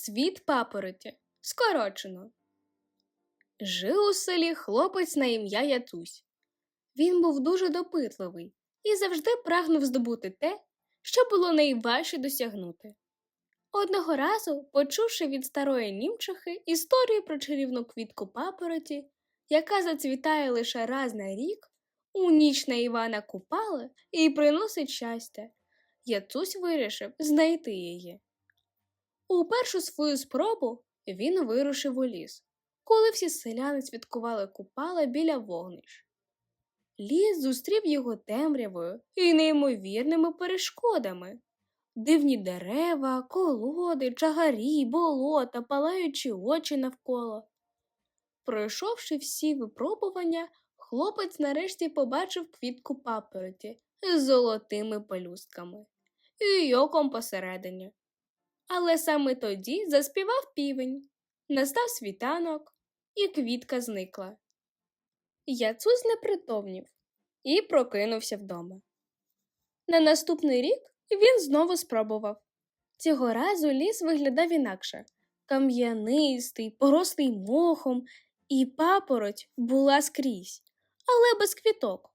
Цвіт папороті. Скорочено. Жив у селі хлопець на ім'я Яцусь. Він був дуже допитливий і завжди прагнув здобути те, що було найважче досягнути. Одного разу, почувши від старої німчихи історію про чарівну квітку папороті, яка зацвітає лише раз на рік, у ніч на Івана Купала і приносить щастя, Яцусь вирішив знайти її. У першу свою спробу він вирушив у ліс, коли всі селяни святкували купала біля вогнищ. Ліс зустрів його темрявою і неймовірними перешкодами. Дивні дерева, колоди, чагарі, болота, палаючі очі навколо. Пройшовши всі випробування, хлопець нарешті побачив квітку папороті з золотими пелюстками і йоком посередині. Але саме тоді заспівав півень, настав світанок, і квітка зникла. Яцусь непритомнів і прокинувся вдома. На наступний рік він знову спробував. Цього разу ліс виглядав інакше кам'янистий, порослий мохом, і папороть була скрізь, але без квіток.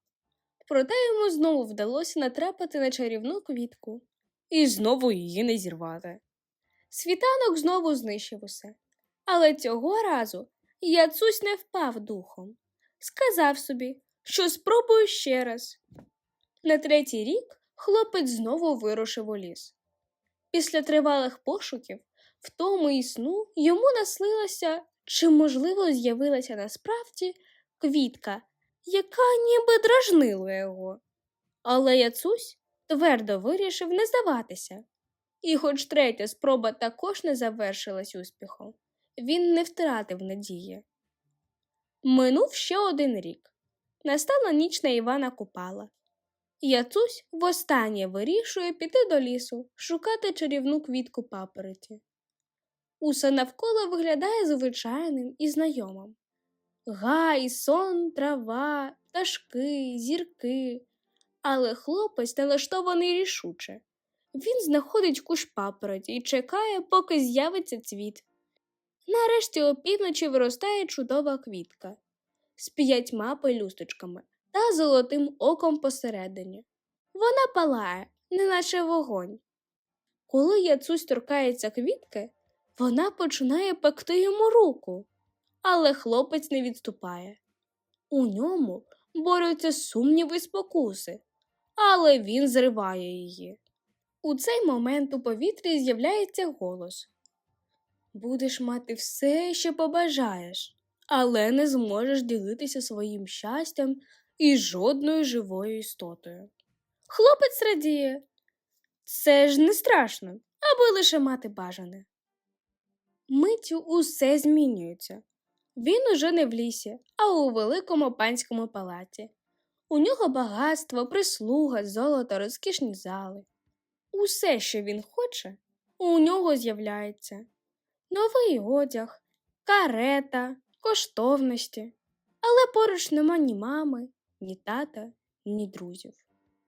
Проте йому знову вдалося натрапити на чарівну квітку і знову її не зірвати. Світанок знову знищив усе, але цього разу Яцусь не впав духом. Сказав собі, що спробую ще раз. На третій рік хлопець знову вирушив у ліс. Після тривалих пошуків, втоми і сну йому наслилася, чи, можливо, з'явилася насправді квітка, яка ніби дражнила його. Але Яцусь твердо вирішив не здаватися. І, хоч третя спроба також не завершилась успіхом, він не втратив надії. Минув ще один рік. Настала ніч на Івана Купала. Яцусь востаннє вирішує піти до лісу, шукати чарівну квітку папороті. Усе навколо виглядає звичайним і знайомим. Гай, сон, трава, пташки, зірки. Але хлопець налаштований рішуче. Він знаходить куш папороті і чекає, поки з'явиться цвіт. Нарешті опівночі виростає чудова квітка з п'ятьма пелюсточками та золотим оком посередині. Вона палає, неначе вогонь. Коли Яцусь торкається квітки, вона починає пекти йому руку, але хлопець не відступає. У ньому борються сумніви й спокуси, але він зриває її. У цей момент у повітрі з'являється голос Будеш мати все, що побажаєш, але не зможеш ділитися своїм щастям із жодною живою істотою. Хлопець радіє. Це ж не страшно, аби лише мати бажане. Миттю усе змінюється. Він уже не в лісі, а у великому панському палаті. У нього багатство, прислуга, золото, розкішні зали. Усе, що він хоче, у нього з'являється новий одяг, карета, коштовності. Але поруч нема ні мами, ні тата, ні друзів.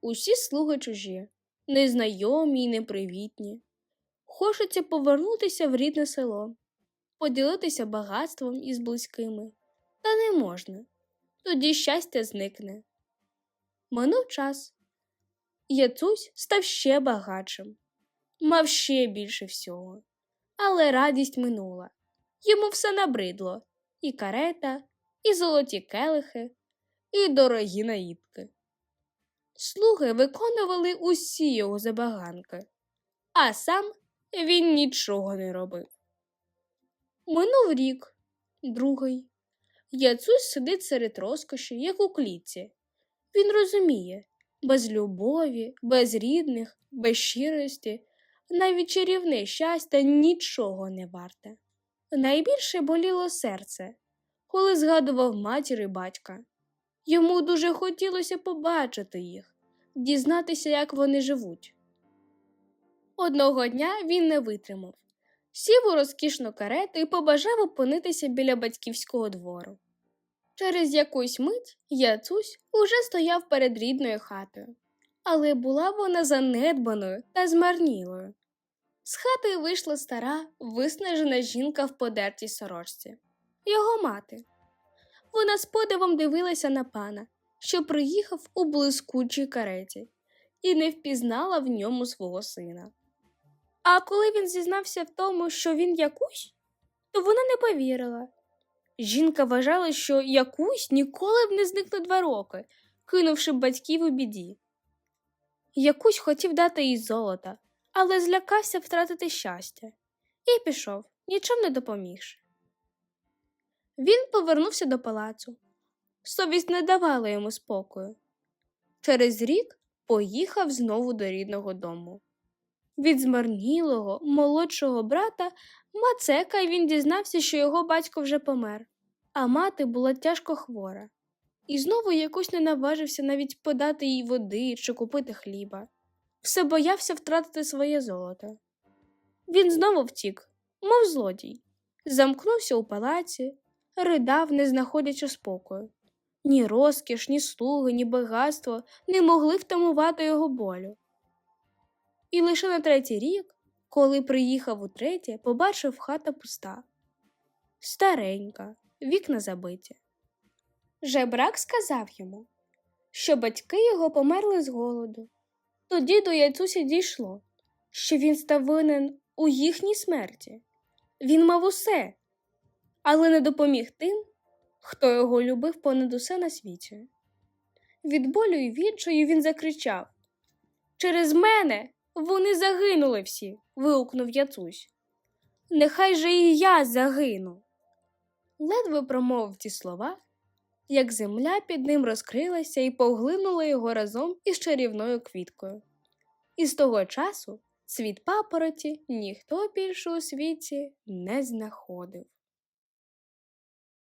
Усі слуги чужі, незнайомі й непривітні. Хочеться повернутися в рідне село, поділитися багатством із близькими, та не можна. Тоді щастя зникне. Минув час. Яцусь став ще багатшим, мав ще більше всього. Але радість минула. Йому все набридло і карета, і золоті келихи, і дорогі наїдки. Слуги виконували усі його забаганки, а сам він нічого не робив. Минув рік, другий. Яцусь сидить серед розкоші, як у клітці. Він розуміє, без любові, без рідних, без щирості, навіть чарівне щастя нічого не варте. Найбільше боліло серце, коли згадував матір і батька. Йому дуже хотілося побачити їх, дізнатися, як вони живуть. Одного дня він не витримав, сів у розкішну карету і побажав опинитися біля батьківського двору. Через якусь мить Яцусь уже стояв перед рідною хатою, але була вона занедбаною та змарнілою. З хати вийшла стара, виснажена жінка в подертій сорочці. Його мати. Вона з подивом дивилася на пана, що приїхав у блискучій кареті, і не впізнала в ньому свого сина. А коли він зізнався в тому, що він якусь, то вона не повірила. Жінка вважала, що якусь ніколи б не зникли два роки, кинувши батьків у біді. Якусь хотів дати їй золота, але злякався втратити щастя, і пішов, нічим не допомігши. Він повернувся до палацу. Совість не давала йому спокою. Через рік поїхав знову до рідного дому. Від змарнілого, молодшого брата Мацека він дізнався, що його батько вже помер, а мати була тяжко хвора. І знову якось не наважився навіть подати їй води чи купити хліба. Все боявся втратити своє золото. Він знову втік, мов злодій, замкнувся у палаці, ридав, не знаходячи спокою. Ні розкіш, ні слуги, ні багатство не могли втамувати його болю. І лише на третій рік, коли приїхав утретє, побачив хата пуста, старенька, вікна забиті. Жебрак сказав йому, що батьки його померли з голоду. Тоді до яйцусі дійшло, що він став винен у їхній смерті. Він мав усе, але не допоміг тим, хто його любив понад усе на світі. Від болю і відчаю він закричав Через мене вони загинули всі. вигукнув Яцусь. Нехай же і я загину. Ледве промовив ті слова, як земля під ним розкрилася і поглинула його разом із чарівною квіткою. І з того часу світ папороті ніхто більше у світі не знаходив.